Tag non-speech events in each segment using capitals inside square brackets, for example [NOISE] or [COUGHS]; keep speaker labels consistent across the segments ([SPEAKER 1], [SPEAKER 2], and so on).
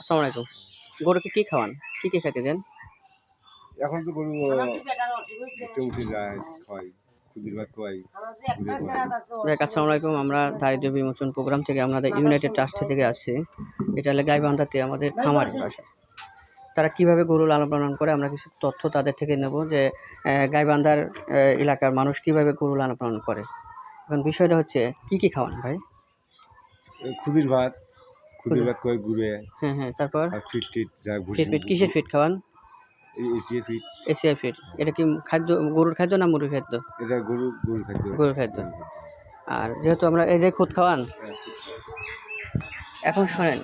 [SPEAKER 1] আসসালামু আলাইকুম। গরুকে কি খাওয়ান? কি কি খেতে দেন?
[SPEAKER 2] এখন তো গরু যায় খাওয়াই
[SPEAKER 1] দেখ আসসালামু আলাইকুম। আমরা দারিদ্র বিমোচন প্রোগ্রাম থেকে আমাদের ইউনাইটেড ট্রাস্ট থেকে আসছি। এটা হলো গাইবান্ধাতে আমাদের খামারের বাসা। তারা কীভাবে গরু লালন পালন করে আমরা কিছু তথ্য তাদের থেকে নেব যে গাইবান্ধার এলাকার মানুষ কীভাবে গরু লালন পালন করে। এখন বিষয়টা হচ্ছে কি কি খাওয়ান ভাই?
[SPEAKER 2] খুদির ভাত ভাত ঘুরে
[SPEAKER 1] হ্যাঁ হ্যাঁ তারপর?
[SPEAKER 2] ফিট টিট যায়
[SPEAKER 1] ফিট ফিট কিসের ফিট খাওয়ান?
[SPEAKER 2] এসিয়ে ফিট।
[SPEAKER 1] Asia feed. এটা কি খাদ্য গরুর খাদ্য না মুরগির খাদ্য?
[SPEAKER 2] এটা গরু গরুর খাদ্য।
[SPEAKER 1] গরুর খাদ্য। আর যেহেতু আমরা এই যে খুদ খাওয়ান এখন শোনেন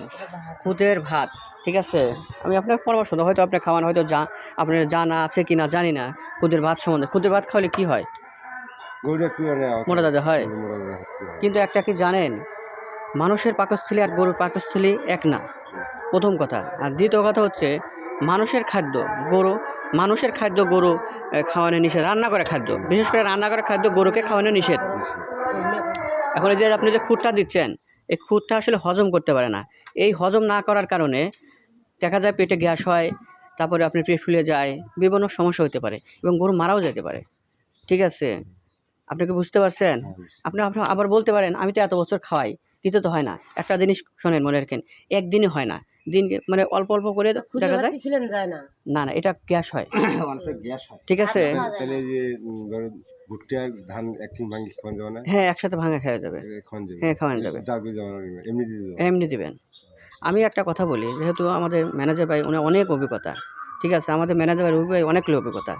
[SPEAKER 1] খুদের ভাত ঠিক আছে? আমি আপনার পরামর্শ দেবো হয়তো আপনার খাওয়ান হয়তো যা আপনার জানা আছে কি না জানি না খুদের ভাত সম্বন্ধে। খুদের ভাত খাওয়ালে কি হয়? মোটা হয়।
[SPEAKER 2] তাজা হয়।
[SPEAKER 1] কিন্তু একটা কি জানেন মানুষের পাকস্থলী আর গরুর পাকস্থলী এক না। প্রথম কথা। আর দ্বিতীয় কথা হচ্ছে মানুষের খাদ্য গরু মানুষের খাদ্য গরু খাওয়ানো নিষেধ। রান্না করে খাদ্য। বিশেষ করে রান্না করা খাদ্য গরুকে খাওয়ানো নিষেধ। এখন এই যে আপনি যে খুঁটটা দিচ্ছেন এই খুঁটটা আসলে হজম করতে পারে না। এই হজম না করার কারণে দেখা যায় পেটে গ্যাস হয় তারপরে আপনি পেট ফুলে যায় বিভিন্ন সমস্যা হতে পারে এবং গরু মারাও যেতে পারে। ঠিক আছে? আপনি কি বুঝতে পারছেন? আপনি আপনি আবার বলতে পারেন আমি তো এত বছর খাওয়াই। কিছু তো হয় না। একটা জিনিস শোনেন মনে রাখেন একদিনই হয় না। দিন মানে অল্প অল্প করে দেখা যায়
[SPEAKER 3] না?
[SPEAKER 1] না না এটা গ্যাস হয়। [COUGHS]
[SPEAKER 2] গ্যাস হয়।
[SPEAKER 1] ঠিক আছে?
[SPEAKER 2] ধান
[SPEAKER 1] হ্যাঁ একসাথে ভাঙা খাওয়া যাবে। হ্যাঁ খাওয়ানো যাবে।
[SPEAKER 2] এমনি
[SPEAKER 1] দিবেন। আমি একটা কথা বলি যেহেতু আমাদের ম্যানেজার ভাই উনি অনেক অভিজ্ঞতা। ঠিক আছে? আমাদের ম্যানেজার ভাই ভাই অনেক অভিজ্ঞতা।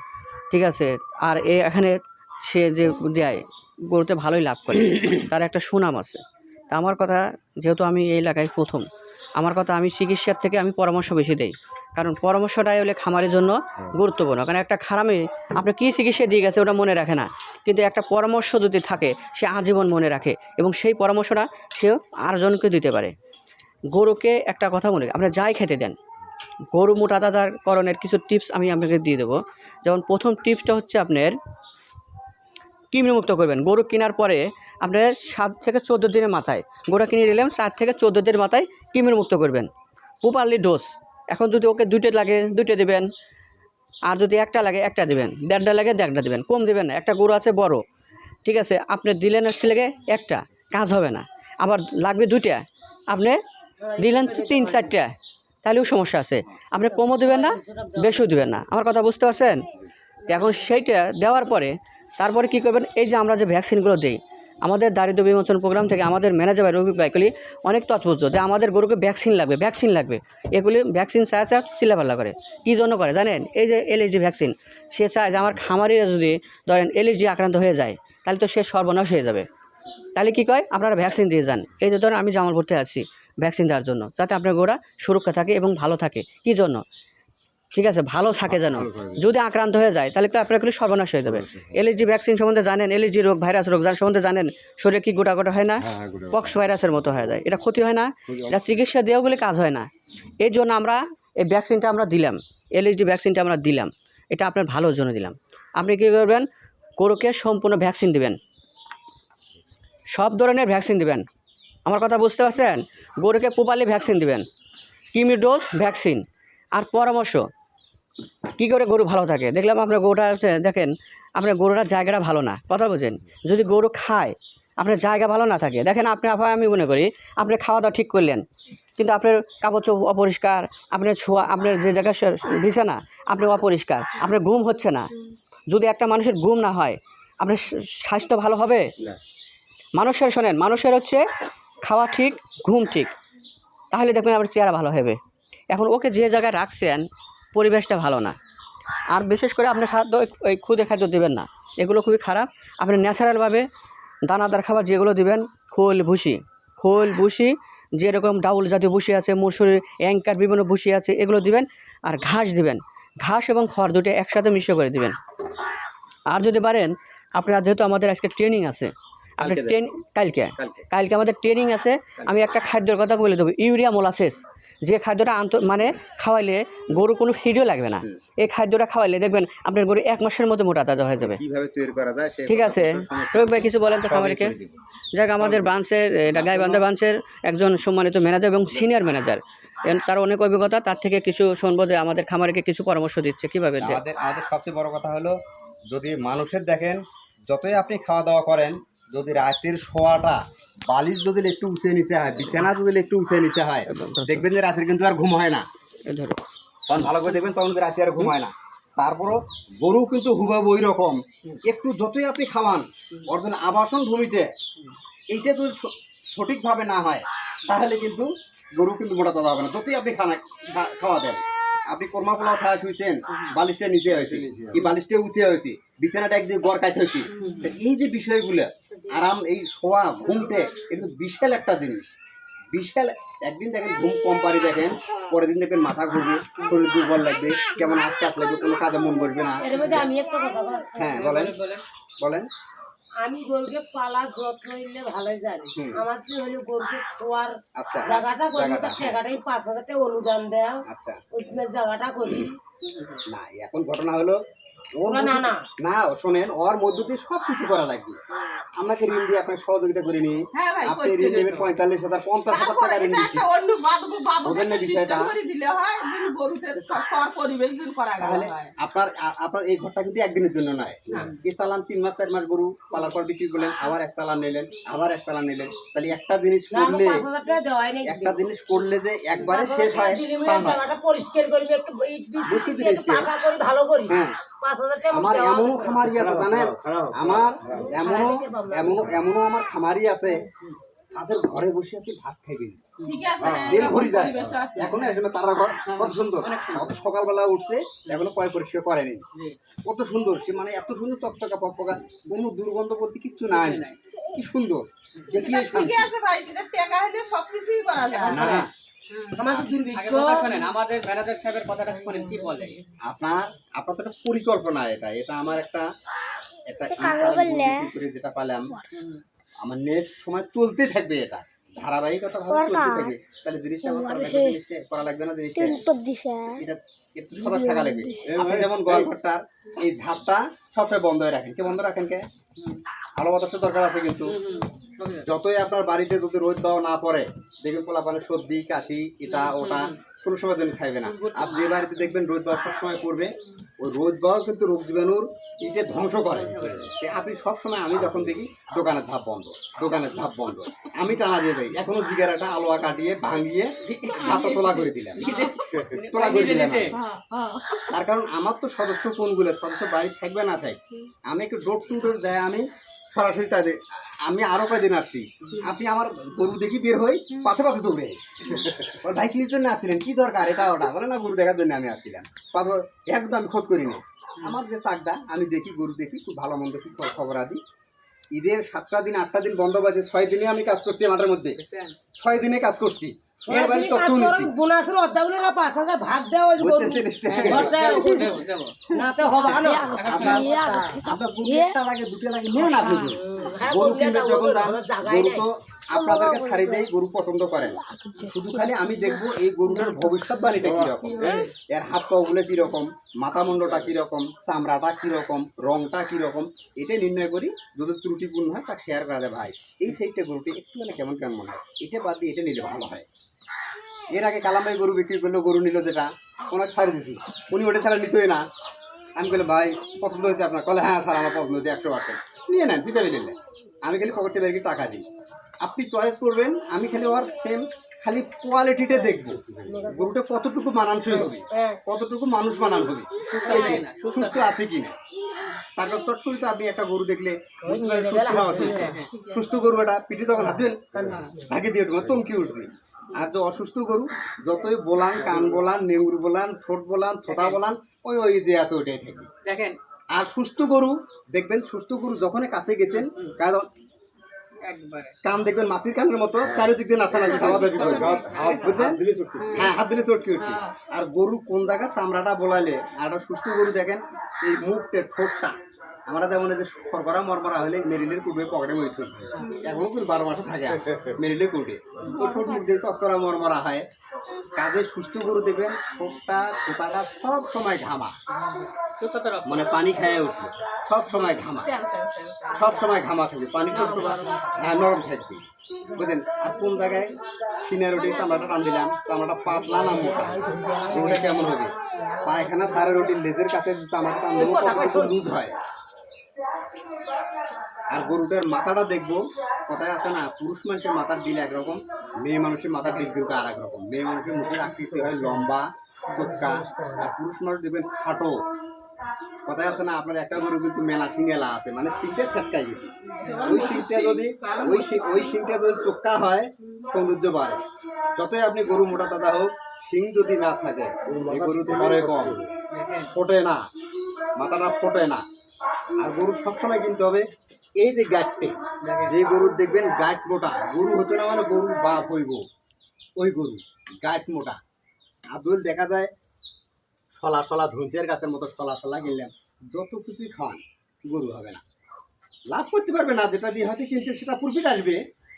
[SPEAKER 1] ঠিক আছে? আর এ এখানে সে যে দেয় গরুতে ভালোই লাভ করে। তার একটা সুনাম আছে। তা আমার কথা যেহেতু আমি এই এলাকায় প্রথম আমার কথা আমি চিকিৎসার থেকে আমি পরামর্শ বেশি দেই। কারণ পরামর্শটাই হলে খামারের জন্য গুরুত্বপূর্ণ। কারণ একটা খারামে আপনি কী চিকিৎসা দিয়ে গেছে ওটা মনে রাখে না। কিন্তু একটা পরামর্শ যদি থাকে সে আজীবন মনে রাখে এবং সেই পরামর্শটা সে আরজনকে দিতে পারে। গরুকে একটা কথা মনে আপনি যাই খেতে দেন গরু মোটা তাজার করণের কিছু টিপস আমি আপনাকে দিয়ে দেবো। যেমন প্রথম টিপসটা হচ্ছে আপনার কৃমিমুক্ত করবেন। গরু কেনার পরে আপনার সাত থেকে চোদ্দ দিনের মাথায়, গরু কিনে নিলাম সাত থেকে চোদ্দ দিনের মাথায় কৃমির মুক্ত করবেন। Properly dose. এখন যদি ওকে দুইটা লাগে, দুইটা দেবেন। আর যদি একটা লাগে, একটা দেবেন। দেড়টা লাগে, দেড়টা দেবেন। কম দেবেন না। একটা গরু আছে বড়। ঠিক আছে, আপনি দিলেন লেগে একটা। কাজ হবে না। আবার লাগবে দুইটা। আপনি দিলেন তিন, চারটা। তাহলেও সমস্যা আছে। আপনি কমও দেবেন না, বেশিও দেবেন না। আমার কথা বুঝতে পারছেন? এখন সেইটা দেওয়ার পরে তারপরে কি করবেন? এই যে আমরা যে ভ্যাকসিনগুলো দিই, আমাদের দারিদ্র বিমোচন প্রোগ্রাম থেকে আমাদের ম্যানেজার ভাই রবি ভাইগুলি অনেক তৎপর্য যে আমাদের গরুকে ভ্যাকসিন লাগবে ভ্যাকসিন লাগবে। এগুলি ভ্যাকসিন চায় চায় চিল্লাপাল্লা করে। কী জন্য করে জানেন? এই যে এলএসজি ভ্যাকসিন, সে চায় যে আমার খামারিরা যদি ধরেন এলএসজি আক্রান্ত হয়ে যায়, তাহলে তো সে সর্বনাশ হয়ে যাবে। তাহলে কী কয়? আপনারা ভ্যাকসিন দিয়ে যান। এই যে ধরেন আমি জামালপুরতে আছি ভ্যাকসিন দেওয়ার জন্য, যাতে আপনার গোড়া সুরক্ষা থাকে এবং ভালো থাকে। কী জন্য? ঠিক আছে ভালো থাকে যেন। যদি আক্রান্ত হয়ে যায় তাহলে তো আপনার সর্বনাশ হয়ে যাবে। এলএসজি ভ্যাকসিন সম্বন্ধে জানেন এলএসজি রোগ ভাইরাস রোগ যার সম্বন্ধে জানেন শরীরে কি গোটা গোটা হয় না?
[SPEAKER 2] হ্যাঁ হ্যাঁ
[SPEAKER 1] পক্স ভাইরাসের মতো হয়ে যায়। এটা ক্ষতি হয় না এটা চিকিৎসা দেওয়া বলে কাজ হয় না। এই জন্য আমরা এই ভ্যাকসিনটা আমরা দিলাম এলএসডি ভ্যাকসিনটা আমরা দিলাম। এটা আপনার ভালোর জন্য দিলাম। আপনি কী করবেন? গরুকে সম্পূর্ণ ভ্যাকসিন দিবেন। সব ধরনের ভ্যাকসিন দিবেন। আমার কথা বুঝতে পারছেন? গরুকে প্রপারলি ভ্যাকসিন দিবেন। কিমি ডোজ ভ্যাকসিন আর পরামর্শ কী করে গরু ভালো থাকে? দেখলাম আপনার গরুটা হচ্ছে দেখেন আপনার গরুটার জায়গাটা ভালো না কথা বোঝেন? যদি গরু খায় আপনার জায়গা ভালো না থাকে দেখেন আপনি আবার আমি মনে করি আপনি খাওয়া দাওয়া ঠিক করলেন কিন্তু আপনার কাপড় চোপ অপরিষ্কার আপনার ছোঁয়া আপনার যে জায়গায় শে- বিছানা আপনি অপরিষ্কার আপনার ঘুম হচ্ছে না। যদি একটা মানুষের ঘুম না হয় আপনার স্বাস্থ্য ভালো হবে? মানুষের শোনেন মানুষের হচ্ছে খাওয়া ঠিক ঘুম ঠিক তাহলে দেখবেন আপনার চেহারা ভালো হবে। এখন ওকে যে জায়গায় রাখছেন পরিবেশটা ভালো না। আর বিশেষ করে আপনি খাদ্য ওই- খুদে খাদ্য দেবেন না। এগুলো খুবই খারাপ। আপনি ন্যাচারালভাবে দানাদার খাবার যেগুলো দিবেন খোল ভুসি। খোল ভুসি যেরকম ডাউল জাতীয় ভুসি আছে মসুরির অ্যাঙ্কার বিভিন্ন ভুসি আছে এগুলো দিবেন আর ঘাস দিবেন। ঘাস এবং খড় দুটো একসাথে মিশ্র করে দিবেন। আর যদি পারেন আপনার যেহেতু আমাদের আজকে ট্রেনিং আছে আপনি ট্রেন কালকে। কালকে আমাদের ট্রেনিং আছে আমি একটা খাদ্যের কথা বলে দেবো। Urea molasses. যে খাদ্যটা আন্ত মানে খাওয়াইলে গরু কোনো ফিডও লাগবে না। এই খাদ্যটা খাওয়াইলে দেখবেন আপনার গরু এক মাসের মধ্যে মোটা তাজা হয়ে যাবে। ঠিক আছে। রবি ভাই কিছু বলেন তো খামারিকে। যাক আমাদের ব্রাঞ্চের এটা গাইবান্ধা ব্রাঞ্চের একজন সম্মানিত ম্যানেজার এবং সিনিয়র ম্যানেজার তার অনেক অভিজ্ঞতা তার থেকে কিছু শুনব যে আমাদের খামারিকে কিছু পরামর্শ দিচ্ছে। কীভাবে
[SPEAKER 3] আমাদের আমাদের সবচেয়ে বড় কথা হলো যদি মানুষের দেখেন যতই আপনি খাওয়া দাওয়া করেন যদি রাতের শোয়াটা বালিশ যদি একটু উঁচে নিচে হয় বিছানা যদি একটু উঁচে নিচে হয় দেখবেন যে রাতের কিন্তু আর ঘুম হয় না। তখন ভালো করে দেখবেন তখন রাতে আর ঘুম হয় না। তারপরও গরু কিন্তু হুবাবু ওই রকম একটু যতই আপনি খাওয়ান অর্জন আবাসন ভূমিতে এইটা যদি সঠিকভাবে না হয় তাহলে কিন্তু গরু কিন্তু মোটা তাজা হবে না। যতই আপনি খানা খাওয়া দেন আপনি কোরমা পোলাও খাওয়া শুয়েছেন বালিশটা নিচে হয়েছে। এই বালিশটা উঁচে হয়েছে বিছানাটা একদিকে গড় কাইতে হয়েছে। এই যে বিষয়গুলো আরাম এই শোয়া ঘুমতে এটা বিশাল একটা জিনিস। বিশাল একদিন দেখেন ঘুম কম পারি দেখেন পরের দিন দেখবেন মাথা ঘুরবে শরীর দুর্বল লাগবে কেমন আস্তে লাগবে কোনো কাজে মন করবে না। হ্যাঁ বলেন বলেন।
[SPEAKER 4] আমি গরুকে পালার যত্ন নিলে ভালো জানি। আমার যে হলো গরুকে খোয়ার
[SPEAKER 3] আচ্ছা
[SPEAKER 4] জায়গাটা করি তার
[SPEAKER 3] হ্যাঁ।
[SPEAKER 4] পাঁচ হাজার টাকা অনুদান দেয়।
[SPEAKER 3] আচ্ছা।
[SPEAKER 4] ওই জায়গাটা করি।
[SPEAKER 3] না এখন ঘটনা হলো ওর
[SPEAKER 4] না, না।
[SPEAKER 3] না। শোনেন ওর মধ্য দিয়ে সব কিছু করা লাগবে। আপনাকে ঋণ দিয়ে আপনাকে সহযোগিতা করিনি
[SPEAKER 5] হ্যাঁ
[SPEAKER 3] আপনি ঋণ নেবেন পঁয়তাল্লিশ হাজার পঞ্চাশ হাজার টাকা ঋণ দিচ্ছি। ওদের না বিষয়টা? আপনার আপনার এই ঘরটা কিন্তু একদিনের জন্য নয়। এই চালান তিন মাস চার মাস গরু পালার পর বিক্রি করলেন আবার এক চালান নিলেন আবার এক চালান নিলেন। তাহলে একটা জিনিস করলে একটা জিনিস করলে যে একবারে শেষ হয় তা নয়।
[SPEAKER 4] পরিষ্কার করি একটু ভালো করি।
[SPEAKER 3] হ্যাঁ। আমার এমনও খামারি আছে জানেন? আমার এমনও এমনও এমনও আমার খামারি আছে। তাদের ঘরে বসে আপনি ভাত খাইবেন।
[SPEAKER 5] আছে, হ্যাঁ,
[SPEAKER 3] ভরি যায়।
[SPEAKER 5] পরিবেশ
[SPEAKER 3] এখন আসলে তারা ঘর কত সুন্দর। কত সকালবেলা উঠছে এখনও পয় পরিষ্কার করেনি কত সুন্দর সে মানে এত সুন্দর চকচকা পকপকা কোনো দুর্গন্ধ বলতে কিচ্ছু নাই। কি সুন্দর। দেখিয়ে শান্তি।
[SPEAKER 5] আছে ভাই, সেটা টাকা হলে সবকিছুই করা যায়।
[SPEAKER 3] না
[SPEAKER 4] আমার দুর্ভিক্ষ।
[SPEAKER 1] শোনেন আমাদের ম্যানেজার সাহেবের কথাটা শোনেন কি বলে?
[SPEAKER 3] আপনার আপনার তো একটা পরিকল্পনা এটা এটা আমার একটা একটা যেটা পালাম আমার নেক্সট সময় চলতে থাকবে এটা ধারাবাহিকতা ভাবে চলতে থাকবে। তাহলে জিনিসটা আমার করা লাগবে করা লাগবে না জিনিসটা এটা একটু থাকা লাগবে। আপনি যেমন গোয়াল ঘরটার এই ঝাপটা সবসময় বন্ধ হয়ে রাখেন। কে বন্ধ রাখেন কে? আলো বাতাসের দরকার আছে কিন্তু। যতই আপনার বাড়িতে যদি রোদ দেওয়া না পড়ে দেখবেন পোলাপানের সর্দি কাশি এটা ওটা কোনো সময় জন্য খাইবে না। আপনি যে বাড়িতে দেখবেন রোদ দেওয়া সবসময় পড়বে ওই রোদ দেওয়াও কিন্তু রোগ জীবাণুর ইটে ধ্বংস করে। আপনি সবসময় আমি যখন দেখি দোকানের ধাপ বন্ধ দোকানের ধাপ বন্ধ। আমি টানা দিয়ে যাই এখনও জিগারাটা আলোয়া কাটিয়ে ভাঙিয়ে ধাপটা তোলা করে দিলাম। [LAUGHS] [LAUGHS] তোলা করে দিলাম।
[SPEAKER 5] হ্যাঁ, হ্যাঁ।
[SPEAKER 3] তার কারণ আমার তো সদস্য কোনগুলো সদস্য বাড়ি থাকবে না থাক আমি একটু ডোর টু ডোর দেয় আমি সরাসরি তাদের আমি আরও কয়দিন আসছি। আপনি আমার গরু দেখি বের হই পাশে পাশে দৌড়ে। ভাই কির জন্য আসছিলেন, কি দরকার এটা ওটা? বলে, না, গরু দেখার জন্য আমি আসছিলাম। পাশে একদম আমি খোঁজ করি না আমার যে তাকটা আমি দেখি, গরু দেখি, খুব ভালো মন্দ খুব খবর আদি ঈদের সাতটা দিন, আটটা দিন বন্ধ বাজে, ছয় দিনে আমি কাজ করছি মাঠের মধ্যে। ছয় দিনে কাজ করছি। এর বাড়ি তথ্য নিচ্ছি
[SPEAKER 4] বোনাসের অর্ধাগুলো না পাঁচ হাজার ভাগ দেওয়া ওই
[SPEAKER 3] চেষ্টা
[SPEAKER 4] না তো হবে না।
[SPEAKER 3] আপনার গরু একটা লাগে দুটো লাগে নেন আপনি গরু। গরু
[SPEAKER 4] গরু
[SPEAKER 3] কিনবে যখন দাম গরু তো আপনাদেরকে ছাড়ি দেয় গরু পছন্দ করেন। শুধু খালি আমি দেখব এই গরুটার ভবিষ্যৎবাণীটা কীরকম। এর হাত পা গুলো কীরকম মাথা মুন্ডটা কীরকম চামড়াটা কীরকম রংটা কীরকম এটা নির্ণয় করি। যদি ত্রুটিপূর্ণ হয় তা শেয়ার করা যায়। ভাই এই সাইডটা গরুটি একটু মানে কেমন কেমন মনে হয়? এটা বাদ দিয়ে এটা নিলে ভালো হয়। এর আগে কালামাই গরু বিক্রি করল গরু নিল যেটা ওনাকে ছাড়ি দিছি। উনি ওটা ছাড়া নিতই না। আমি বলে ভাই পছন্দ হয়েছে আপনার। কলে হ্যাঁ স্যার আমার পছন্দ হয়েছে একশো পার্সেন্ট। নিয়ে নেন দিতে নিলে আমি খালি পকেটে বেরিয়ে টাকা দিই। আপনি চয়েস করবেন আমি খালি ওর সেম খালি কোয়ালিটিটা দেখব। গরুটা কতটুকু মানানসই হবে
[SPEAKER 4] হ্যাঁ।
[SPEAKER 3] কতটুকু মানুষ মানান হবে সুস্থ আছে কিনা তারপর চট করে তো আপনি একটা গরু দেখলে সুস্থ গরু এটা পিঠে যখন হাত দেবেন ঢাকে দিয়ে উঠবে চমকি উঠবে আর যে অসুস্থ গরু যতই বলান কান বলান নেউর বলান ঠোঁট বলান থোতা বলান ওই ওই যে এত ওইটাই থাকবে
[SPEAKER 1] দেখেন।
[SPEAKER 3] আর সুস্থ গরু দেখবেন সুস্থ গরু যখন কাছে গেছেন কারণ কান দেখবেন মাছির কানের মতো চারিদিক দিয়ে নাচা নাচি খাওয়া দাবি হ্যাঁ হাত দিলে চটকি উঠবে আর গরু কোন জায়গা চামড়াটা বলাইলে আর সুস্থ গরু দেখেন এই মুখটা ঠোঁটটা আমরা যেমন যে শর্করা মরমরা হলে মেরিলের কুটবে পকেটে মই থই। এখনও কিন্তু বারো মাসে থাকে মেরিলে কুটে ওই ঠোঁট মুখ দিয়ে শর্করা মরমরা হয়। কাজে সুস্থ গরু দেখবেন ঠোঁটটা খোপাটা সব সময় ঘামা। মানে পানি খেয়ে উঠবে সব সময় ঘামা। সব সময় ঘামা থাকবে পানি টুকটুকা হ্যাঁ নরম থাকবে বুঝলেন? আর কোন জায়গায়? সিনিয়র রুটির চামড়াটা টান দিলাম চামড়াটা পাতলা না মোটা? ওটা কেমন হবে? পায়খানা ধারে রুটির লেজের কাছে চামড়াটা টান দেবো লুজ হয়। আর গরুটার মাথাটা দেখব কথায় আছে না পুরুষ মানুষের মাথার ডিল একরকম মেয়ে মানুষের মাথার ডিল কিন্তু আর এক রকম। মেয়ে মানুষের মুখের আকৃতি হয় লম্বা চোখা আর পুরুষ মানুষ দেখবেন খাটো। কথায় আছে না আপনার একটা গরু কিন্তু মেলা সিঙ্গেলা আছে মানে সিংটা ফেটকাই গেছে। ওই সিংটা যদি ওই ওই সিংটা যদি চোখা হয় সৌন্দর্য বাড়ে। যতই আপনি গরু মোটা দাদা হোক সিং যদি না থাকে এই গরু তো মরে কম। ফোটে না মাথাটা ফোটে না। আর গরু সবসময় কিনতে হবে এই যে গাছটি যে গরুর দেখবেন গাছ মোটা গরু হতো না মানে গরুর বাপ হইব। ওই গরু গাছ মোটা। আর দোল দেখা যায় সলা সলা ধুঁচের গাছের মতো সলা সলা কিনলাম যত কিছুই খাওয়ান গরু হবে না। লাভ করতে পারবে না, যেটা দিয়ে হয়তো কিনতে সেটা প্রফিট আসবে,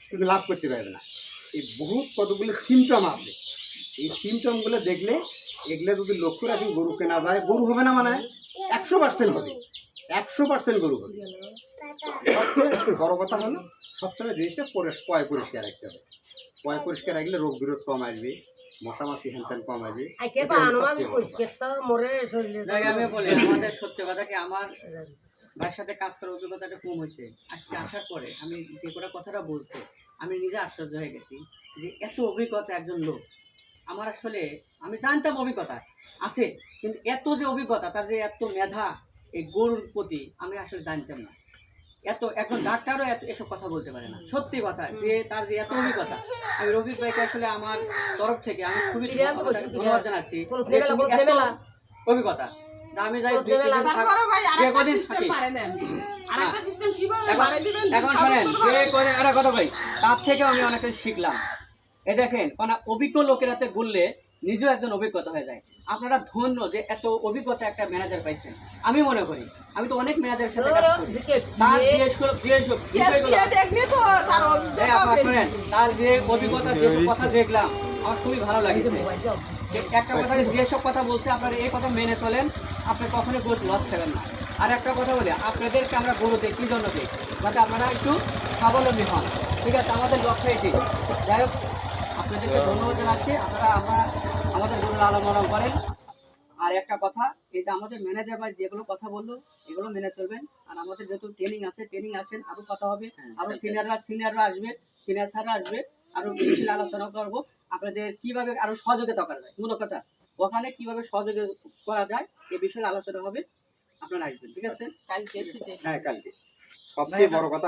[SPEAKER 3] কিন্তু লাভ করতে পারবে না। এই বহুত কতগুলো সিমটম আছে। এই সিমটমগুলো দেখলে, এগুলো যদি লক্ষ্য রাখি, গরু কেনা যায়, গরু হবে না মানে? একশো পার্সেন্ট হবে। একশো পার্সেন্ট গরু হবে। সবচেয়ে বড় কথা হলো সবসময় জিনিসটা পরে পয় পরিষ্কার রাখতে হবে। পয় পরিষ্কার রাখলে রোগ বিরোধ কম আসবে। মশামাছি হ্যান কম আসবে
[SPEAKER 4] আইকে
[SPEAKER 3] এটা হলো
[SPEAKER 4] বানুমান
[SPEAKER 3] সবচেয়ে বড় কথা।
[SPEAKER 4] পরিষ্কার তো মরে শরীরে
[SPEAKER 1] আমি বলি আমাদের সত্যি কথা কি আমার ভাইয়ের সাথে কাজ করার অভিজ্ঞতাটা কম হয়েছে। আজকে আসার পরে আমি যে কটা কথাটা বলছে আমি নিজে আশ্চর্য হয়ে গেছি যে এত অভিজ্ঞতা একজন লোক। আমার আসলে আমি জানতাম অভিজ্ঞতা আছে কিন্তু এত যে অভিজ্ঞতা তার যে এত মেধা এই গরুর প্রতি আমি আসলে জানতাম না। এত একজন ডাক্তারও এত এসব কথা বলতে পারে না। সত্যি কথা যে তার যে এত অভিজ্ঞতা আমি রফিক ভাইকে আসলে আমার তরফ থেকে আমি খুবই ধন্যবাদ জানাচ্ছি। অভিজ্ঞতা। আমি যাই কদিন থাকি।
[SPEAKER 5] পারে দেন আরেকটা সিস্টেম কীভাবে
[SPEAKER 1] এখন
[SPEAKER 5] বাড়াই দিবেন
[SPEAKER 1] এখন
[SPEAKER 5] সদস্য
[SPEAKER 1] শোনেন যে করে একটা কথা ভাই তার থেকে আমি অনেক কিছু শিখলাম। এই দেখেন কারণ অভিজ্ঞ লোকেরাতে বললে নিজেও একজন অভিজ্ঞতা হয়ে যায়। আপনারা ধন্য যে এত অভিজ্ঞতা একটা ম্যানেজার পাইছেন। আমি মনে করি আমি তো অনেক ম্যানেজারের সাথে কাজ করি। তার বিষয়গুলো যে অভিজ্ঞতা যেসব কথা দেখলাম আমার খুবই ভালো লাগছে। একটা কথা যেসব কথা বলছে আপনারা এই কথা মেনে চলেন আপনি কখনোই গরু লস খাবেন না। আর একটা কথা বলি আপনাদেরকে আমরা গরু দিই কী জন্য দিই? যাতে আপনারা একটু স্বাবলম্বী হন। ঠিক আছে আমাদের লক্ষ্য এটি। যাই হোক আপনাদেরকে ধন্যবাদ জানাচ্ছি। আপনারা আমরা আমাদের গরুর আলমরম করেন। আর একটা কথা এই যে আমাদের ম্যানেজার ভাই যেগুলো কথা বলল এগুলো মেনে চলবেন। আর আমাদের যেহেতু ট্রেনিং আছে ট্রেনিং আছেন আরও কথা হবে। আরও সিনিয়ররা সিনিয়ররা আসবে সিনিয়র স্যাররা আসবে আরও বিশাল আলোচনা করব। আপনাদের কীভাবে আরও সহযোগিতা করা যায়? মূল কথা ওখানে কীভাবে সহযোগিতা করা যায় এ বিষয়ে আলোচনা হবে। আপনারা আসবেন ঠিক আছে?
[SPEAKER 5] কালকে
[SPEAKER 3] হ্যাঁ কালকে। সবচেয়ে বড় কথা